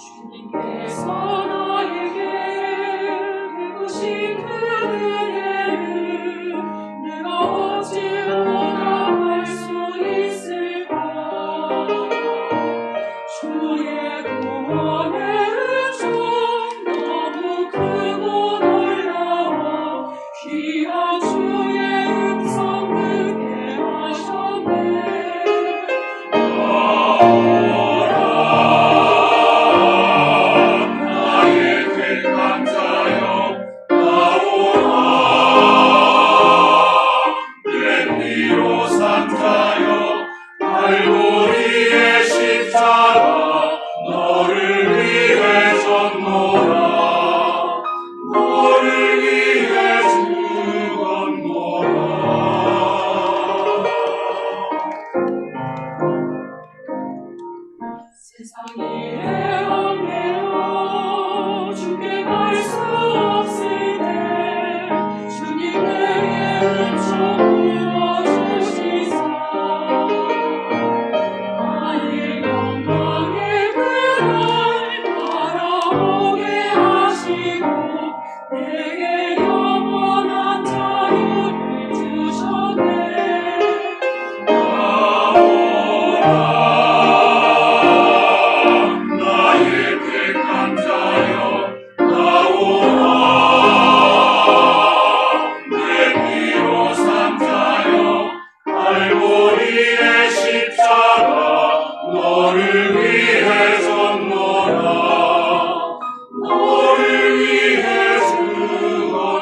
Yes, time. 너희의 십자가 너를 위해 섰노라 너를 위해 죽었노라